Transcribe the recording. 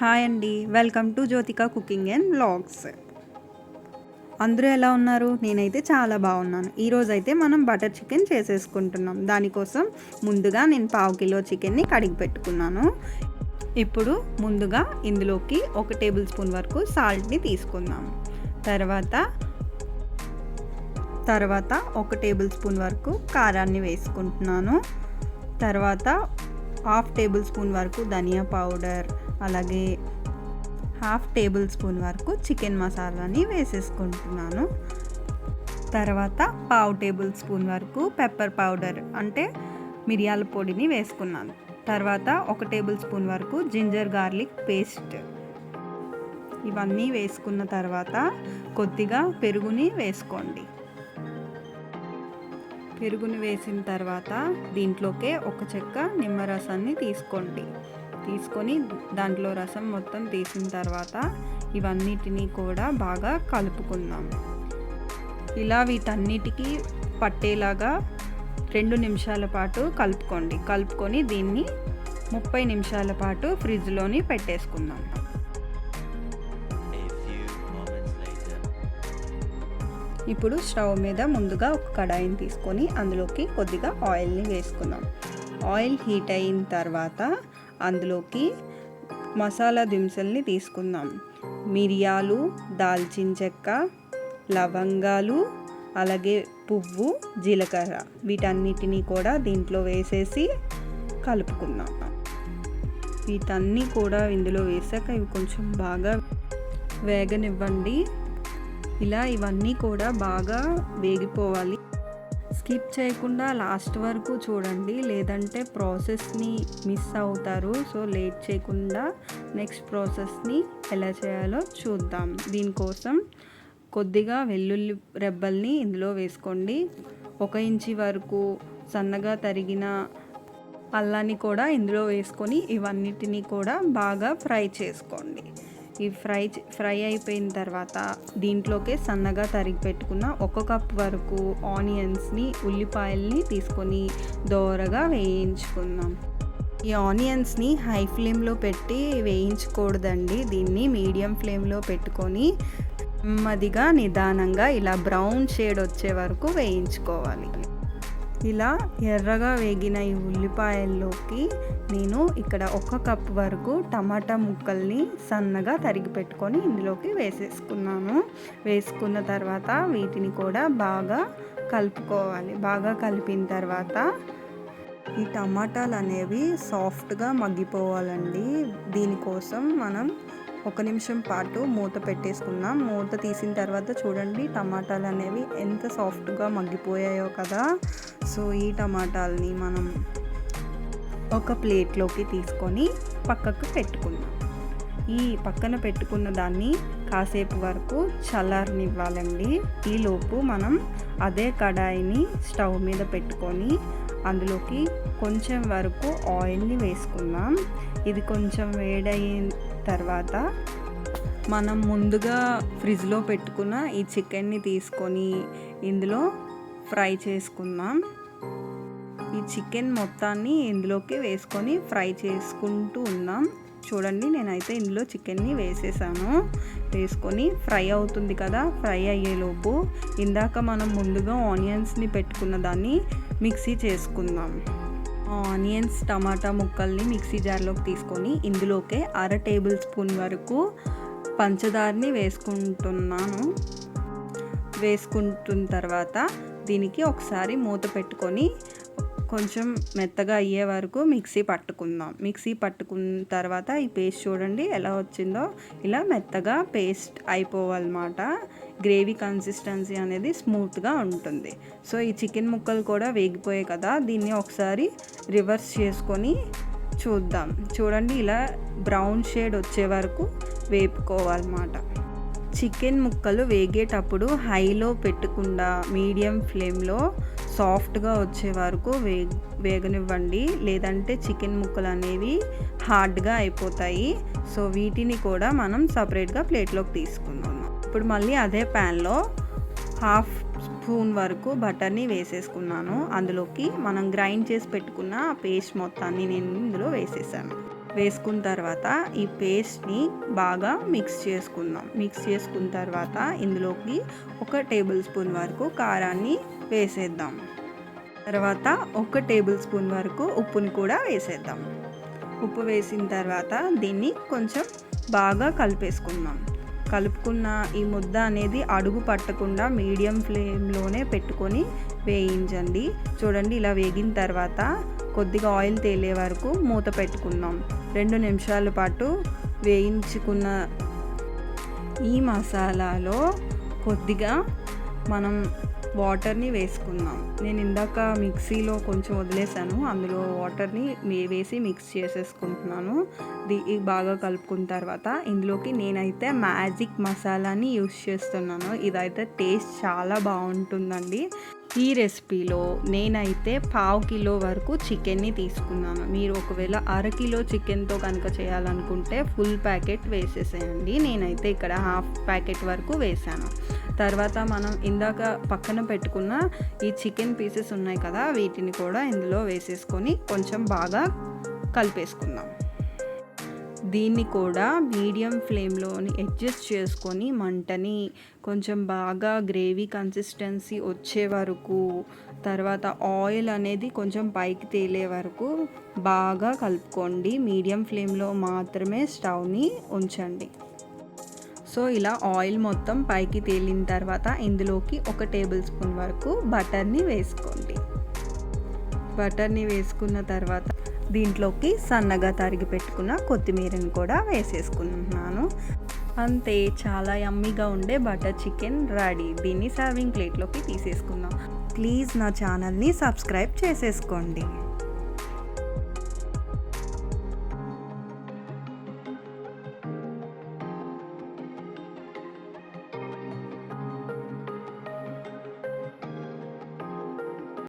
Hi అండి. Welcome to Jyothika cooking and blogs అందరూ ఎలా ఉన్నారు? నేనైతే చాలా బాగున్నాను. ఈరోజు అయితే మనం బటర్ చికెన్ చేసేసుకుంటున్నాం. దానికోసం ముందుగా నేను పావు కిలో చికెన్ని కడిగి పెట్టుకున్నాను. ఇప్పుడు ముందుగా ఇందులోకి ఒక టేబుల్ స్పూన్ వరకు సాల్ట్ని తీసుకుందాం. తర్వాత తర్వాత ఒక టేబుల్ స్పూన్ వరకు కారాన్ని వేసుకుంటున్నాను. తర్వాత హాఫ్ టేబుల్ స్పూన్ వరకు ధనియా పౌడర్ అలాగే హాఫ్ టేబుల్ స్పూన్ వరకు చికెన్ మసాలాని వేసేసుకుంటున్నాను. తర్వాత పావు టేబుల్ స్పూన్ వరకు పెప్పర్ పౌడర్ అంటే మిరియాల పొడిని వేసుకున్నాను. తర్వాత ఒక టేబుల్ స్పూన్ వరకు జింజర్ గార్లిక్ పేస్ట్. ఇవన్నీ వేసుకున్న తర్వాత కొద్దిగా పెరుగుని వేసుకోండి. పెరుగుని వేసిన తర్వాత దీంట్లోకే ఒక చెక్క నిమ్మరసాన్ని తీసుకోండి. తీసుకొని దాంట్లో రసం మొత్తం తీసిన తర్వాత ఇవన్నిటినీ కూడా బాగా కలుపుకుందాం. ఇలా వీటన్నిటికీ పట్టేలాగా రెండు నిమిషాల పాటు కలుపుకోండి. కలుపుకొని దీన్ని ముప్పై నిమిషాల పాటు ఫ్రిడ్జ్లోని పెట్టేసుకుందాం. ఇప్పుడు స్టవ్ మీద ముందుగా ఒక కడాయిని తీసుకొని అందులోకి కొద్దిగా ఆయిల్ని వేసుకుందాం. ఆయిల్ హీట్ అయిన తర్వాత అందులోకి మసాలా దినుసుల్ని తీసుకుందాం. మిరియాలు దాల్చిన చెక్క లవంగాలు అలాగే పువ్వు జీలకర్ర. వీటన్నిటిని కూడా దీంట్లో వేసేసి కలుపుకుందాం. వీటన్నీ కూడా ఇందులో వేసాక ఇవి కొంచెం బాగా వేగనివ్వండి. ఇలా ఇవన్నీ కూడా బాగా వేగిపోవాలి. స్కిప్ చేయకుండా లాస్ట్ వరకు చూడండి. లేదంటే ప్రాసెస్ని మిస్ అవుతారు. సో లేట్ చేయకుండా నెక్స్ట్ ప్రాసెస్ని ఎలా చేయాలో చూద్దాం. దీనికోసం కొద్దిగా వెల్లుల్లి రెబ్బల్ని ఇందులో వేసుకోండి. ఒక ఇంచి వరకు సన్నగా తరిగిన అల్లాన్ని కూడా ఇందులో వేసుకొని ఇవన్నిటిని కూడా బాగా ఫ్రై చేసుకోండి. ఈ ఫ్రై ఫ్రై అయిపోయిన తర్వాత దీంట్లోకే సన్నగా తరిగి పెట్టుకున్న ఒక కప్ వరకు ఆనియన్స్ని ఉల్లిపాయల్ని తీసుకొని దోరగా వేయించుకుందాం. ఈ ఆనియన్స్ని హై ఫ్లేమ్లో పెట్టి వేయించకూడదండి. దీన్ని మీడియం ఫ్లేమ్లో పెట్టుకొని నెమ్మదిగా నిదానంగా ఇలా బ్రౌన్ షేడ్ వచ్చే వరకు వేయించుకోవాలి. ఇలా ఎర్రగా వేగిన ఈ ఉల్లిపాయల్లోకి నేను ఇక్కడ ఒక కప్ వరకు టమాటా ముక్కల్ని సన్నగా తరిగి పెట్టుకొని ఇందులోకి వేసేసుకున్నాను. వేసుకున్న తర్వాత వీటిని కూడా బాగా కలుపుకోవాలి. బాగా కలిపిన తర్వాత ఈ టమాటాలు అనేవి సాఫ్ట్గా మగ్గిపోవాలండి. దీనికోసం మనం ఒక నిమిషం పాటు మూత పెట్టేసుకుందాం. మూత తీసిన తర్వాత చూడండి టమాటాలు అనేవి ఎంత సాఫ్ట్గా మగ్గిపోయాయో కదా. సో ఈ టమాటాలని మనం ఒక ప్లేట్లోకి తీసుకొని పక్కకు పెట్టుకుందాం. ఈ పక్కన పెట్టుకున్న దాన్ని కాసేపు వరకు చల్లారనివ్వాలండి. ఈలోపు మనం అదే కడాయిని స్టవ్ మీద పెట్టుకొని అందులోకి కొంచెం వరకు ఆయిల్ని వేసుకుందాం. ఇది కొంచెం వేడయిన తర్వాత మనం ముందుగా ఫ్రిడ్జ్లో పెట్టుకున్న ఈ చికెన్ని తీసుకొని ఇందులో ఫ్రై చేసుకుందాం. ఈ చికెన్ మొత్తాన్ని ఇందులోకి వేసుకొని ఫ్రై చేసుకుంటూ ఉన్నాం. చూడండి నేనైతే ఇందులో చికెన్ని వేసేసాను. వేసుకొని ఫ్రై అవుతుంది కదా ఫ్రై అయ్యేలోపు ఇందాక మనం ముందుగా ఆనియన్స్ని పెట్టుకున్న దాన్ని మిక్సీ చేసుకుందాం. ఆనియన్స్ టమాటా ముక్కల్ని మిక్సీ జార్లోకి తీసుకొని ఇందులోకే అర టేబుల్ స్పూన్ వరకు పంచదారని వేసుకుంటున్నాను. వేసుకుంటున్న తర్వాత దీనికి ఒకసారి మూత పెట్టుకొని కొంచెం మెత్తగా అయ్యే వరకు మిక్సీ పట్టుకుందాం. మిక్సీ పట్టుకున్న తర్వాత ఈ పేస్ట్ చూడండి ఎలా వచ్చిందో. ఇలా మెత్తగా పేస్ట్ అయిపోవాలన్నమాట. గ్రేవీ కన్సిస్టెన్సీ అనేది స్మూత్గా ఉంటుంది. సో ఈ చికెన్ ముక్కలు కూడా వేగిపోయాయి కదా. దీన్ని ఒకసారి రివర్స్ చేసుకొని చూద్దాం. చూడండి ఇలా బ్రౌన్ షేడ్ వచ్చే వరకు వేపుకోవాలన్నమాట. చికెన్ ముక్కలు వేగేటప్పుడు హైలో పెట్టకుండా మీడియం ఫ్లేమ్లో సాఫ్ట్గా వచ్చే వరకు వే వేగనివ్వండి. లేదంటే చికెన్ ముక్కలు అనేవి హార్డ్గా అయిపోతాయి. సో వీటిని కూడా మనం సపరేట్గా ప్లేట్లోకి తీసుకుందాం. ఇప్పుడు మళ్ళీ అదే ప్యాన్లో హాఫ్ స్పూన్ వరకు బటర్ని వేసేసుకున్నాను. అందులోకి మనం గ్రైండ్ చేసి పెట్టుకున్న ఆ పేస్ట్ మొత్తాన్ని నేను ఇందులో వేసేసాను. వేసుకున్న తర్వాత ఈ పేస్ట్ని బాగా మిక్స్ చేసుకుందాం. మిక్స్ చేసుకున్న తర్వాత ఇందులోకి ఒక టేబుల్ స్పూన్ వరకు కారాన్ని వేసేద్దాం. తర్వాత ఒక టేబుల్ స్పూన్ వరకు ఉప్పుని కూడా వేసేద్దాం. ఉప్పు వేసిన తర్వాత దీన్ని కొంచెం బాగా కలిపేసుకుందాం. కలుపుకున్న ఈ ముద్ద అనేది అడుగు పట్టకుండా మీడియం ఫ్లేమ్లోనే పెట్టుకొని వేయించండి. చూడండి ఇలా వేగిన తర్వాత కొద్దిగా ఆయిల్ తేలే వరకు మూత పెట్టుకుందాం. రెండు నిమిషాల పాటు వేయించుకున్న ఈ మసాలాలో కొద్దిగా మనం వాటర్ని వేసుకుందాం. నేను ఇందాక మిక్సీలో కొంచెం వదిలేసాను అందులో వాటర్ని వేసి మిక్స్ చేసేసుకుంటున్నాను. బాగా కలుపుకున్న తర్వాత ఇందులోకి నేనైతే మ్యాజిక్ మసాలాని యూస్ చేస్తున్నాను. ఇదైతే టేస్ట్ చాలా బాగుంటుందండి. ఈ రెసిపీలో నేనైతే పావు కిలో వరకు చికెన్ని తీసుకున్నాను. మీరు ఒకవేళ అర కిలో చికెన్తో కనుక చేయాలనుకుంటే ఫుల్ ప్యాకెట్ వేసేసేయండి. నేనైతే ఇక్కడ హాఫ్ ప్యాకెట్ వరకు వేసాను. తర్వాత మనం ఇందాక పక్కన పెట్టుకున్న ఈ చికెన్ పీసెస్ ఉన్నాయి కదా వీటిని కూడా ఇందులో వేసేసుకొని కొంచెం బాగా కలిపేసుకుందాం. దీన్ని కూడా మీడియం ఫ్లేమ్లోని అడ్జస్ట్ చేసుకొని మంటని కొంచెం బాగా గ్రేవీ కన్సిస్టెన్సీ వచ్చే వరకు తర్వాత ఆయిల్ అనేది కొంచెం పైకి తేలే వరకు బాగా కలుపుకోండి. మీడియం ఫ్లేమ్లో మాత్రమే స్టవ్ని ఉంచండి. సో ఇలా ఆయిల్ మొత్తం పైకి తేలిన తర్వాత ఇందులోకి ఒక టేబుల్ స్పూన్ వరకు బటర్ని వేసుకోండి. బటర్ని వేసుకున్న తర్వాత దీంట్లోకి సన్నగా తరిగి పెట్టుకున్న కొత్తిమీరని కూడా వేసేసుకుంటున్నాను అంతే చాలా యమ్మీగా ఉండే బటర్ చికెన్ రెడీ దీన్ని సర్వింగ్ ప్లేట్లోకి తీసేసుకుందాం. ప్లీజ్ నా ఛానల్ని సబ్స్క్రైబ్ చేసేసుకోండి.